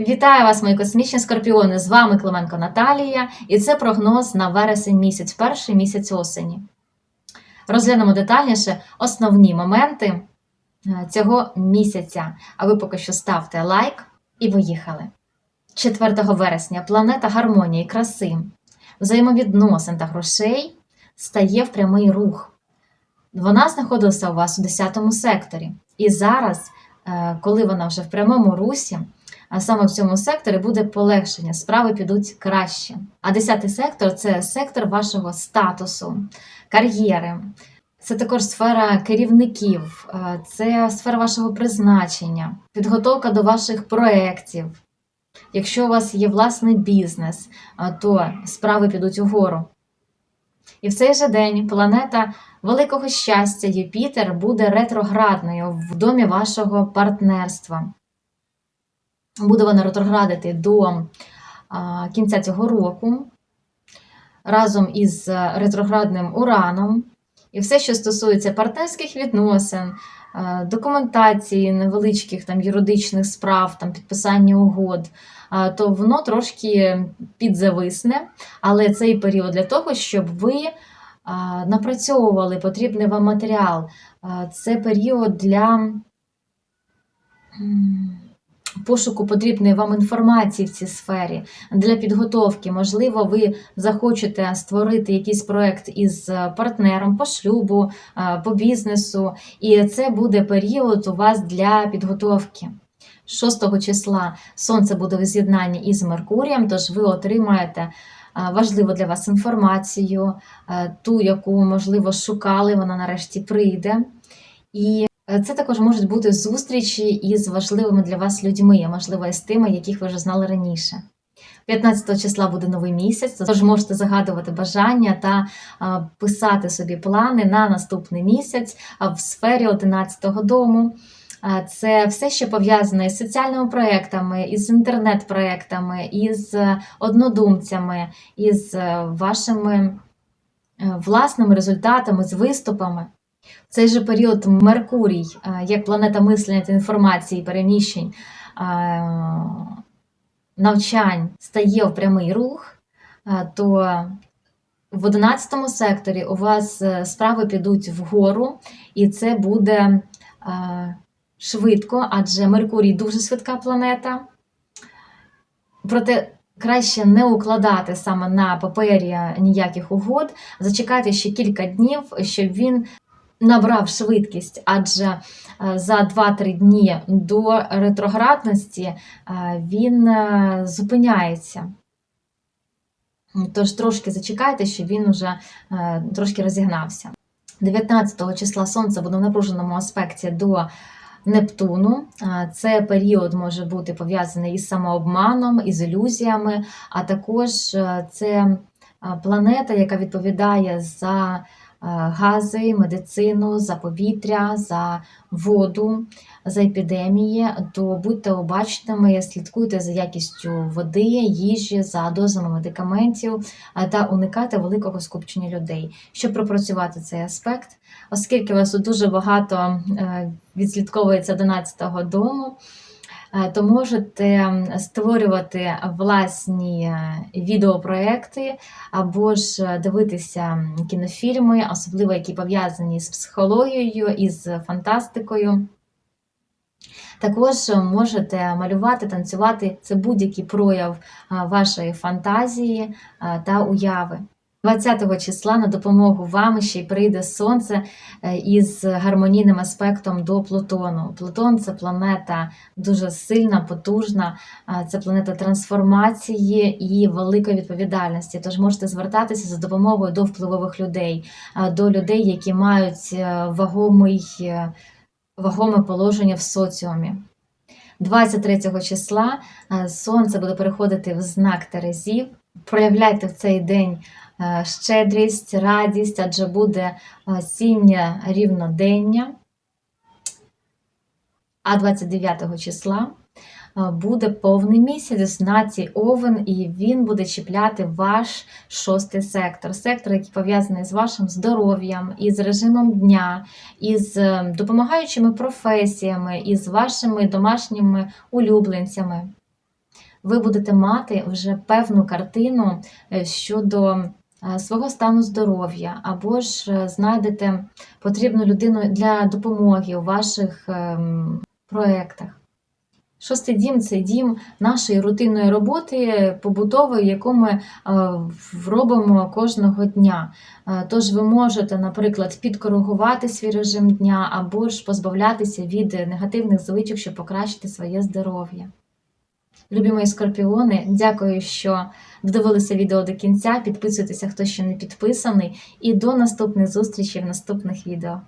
Вітаю вас, мої космічні скорпіони! З вами Клименко Наталія, і це прогноз на вересень місяць, перший місяць осені. Розглянемо детальніше основні моменти е, цього місяця. А ви поки що ставте лайк і поїхали. 4 вересня планета гармонії, краси, взаємовідносин та грошей стає в прямий рух. Вона знаходилася у вас у 10 секторі. І зараз, е, коли вона вже в прямому русі, саме в цьому секторі буде полегшення, справи підуть краще. А 10 сектор це сектор вашого статусу, кар'єри. Це також сфера керівників, е, це сфера вашого призначення, підготовка до ваших проєктів. Якщо у вас є власний бізнес, е, то справи підуть угору. І в цей же день планета великого щастя Юпітер буде ретроградною в домі вашого партнерства. Буде вона ретроградити до кінця цього року разом із ретроградним ураном. І все, що стосується партнерських відносин, е, документації, невеличких там юридичних справ, там підписання угод, е, то воно трошки підзависне, але цей період для того, щоб ви е, напрацьовували потрібний вам матеріал. Е, Це період для пошуку потрібної вам інформації в цій сфері, для підготовки. Можливо, ви захочете створити якийсь проект із е, партнером по шлюбу, е, по бізнесу, і це буде період у вас для підготовки. 6 числа Сонце буде у з'єднанні із Меркурієм, тож ви отримаєте е, важливу для вас інформацію, ту, яку, можливо, шукали, вона нарешті прийде. І це також можуть бути зустрічі із важливими для вас людьми, а можливо, із тими, яких ви вже знали раніше. 15 числа буде новий місяць, тож можете загадувати бажання та писати собі плани на наступний місяць в сфері 11-го дому. Це все, що пов'язане із соціальними проєктами, із інтернет-проєктами, із е, однодумцями, із е, вашими е, власними результатами, з виступами. В цей же період Меркурій, е, як планета мислення та інформації, переміщень, е, навчань стає в прямий рух, е, то в 11 секторі у вас справи підуть вгору, і це буде швидко, адже Меркурій дуже швидка планета. Проте краще не укладати саме на папері ніяких угод. Зачекайте ще кілька днів, щоб він набрав швидкість, адже е, за 2-3 дні до ретроградності е, він е, зупиняється. Тож трошки зачекайте, щоб він вже е, трошки розігнався. 19 числа Сонце буде в напруженому аспекті до Нептуну. Це період може бути пов'язаний із самообманом, із ілюзіями, а також це планета, яка відповідає за гази, медицину, за повітря, за воду, за епідемії, то будьте обачними, слідкуйте за якістю води, їжі, за дозами медикаментів та уникайте великого скупчення людей, щоб пропрацювати цей аспект, оскільки у вас дуже багато е, відслідковується 11-го дому. Е, То можете створювати власні е, відеопроекти або ж е, дивитися кінофільми, особливо які пов'язані з психологією, із фантастикою. Також можете малювати, танцювати це будь-який прояв вашої фантазії та уяви. 20 числа на допомогу вам ще й прийде сонце е, із гармонійним аспектом до Плутону. Плутон це планета дуже сильна, потужна, це планета трансформації і великої відповідальності. Тож можете звертатися за допомогою до впливових людей, до людей, які мають е, вагомий. е, вагоме положення в соціумі. 23 числа сонце буде переходити в знак Терезів. Проявляйте в цей день щедрість, радість, адже буде осіннє рівнодення. А 29 числа е, буде повний місяць у знаці Овен, і він буде чіпляти ваш шостий сектор. Сектор, який пов'язаний з вашим здоров'ям, із режимом дня, із е, допомагаючими професіями, із вашими домашніми улюбленцями. ви будете мати вже певну картину е, щодо е, свого стану здоров'я, або ж е, знайдете потрібну людину для допомоги у ваших ем, проєктах. Шостий дім це дім нашої рутинної роботи побутової, яку ми е, робимо кожного дня. Е, Тож ви можете, наприклад, підкоригувати свій режим дня або ж позбавлятися від негативних звичок, щоб покращити своє здоров'я. Любі мої скорпіони, дякую, що додивилися відео до кінця. Підписуйтеся, хто ще не підписаний, і до наступних зустрічей в наступних відео.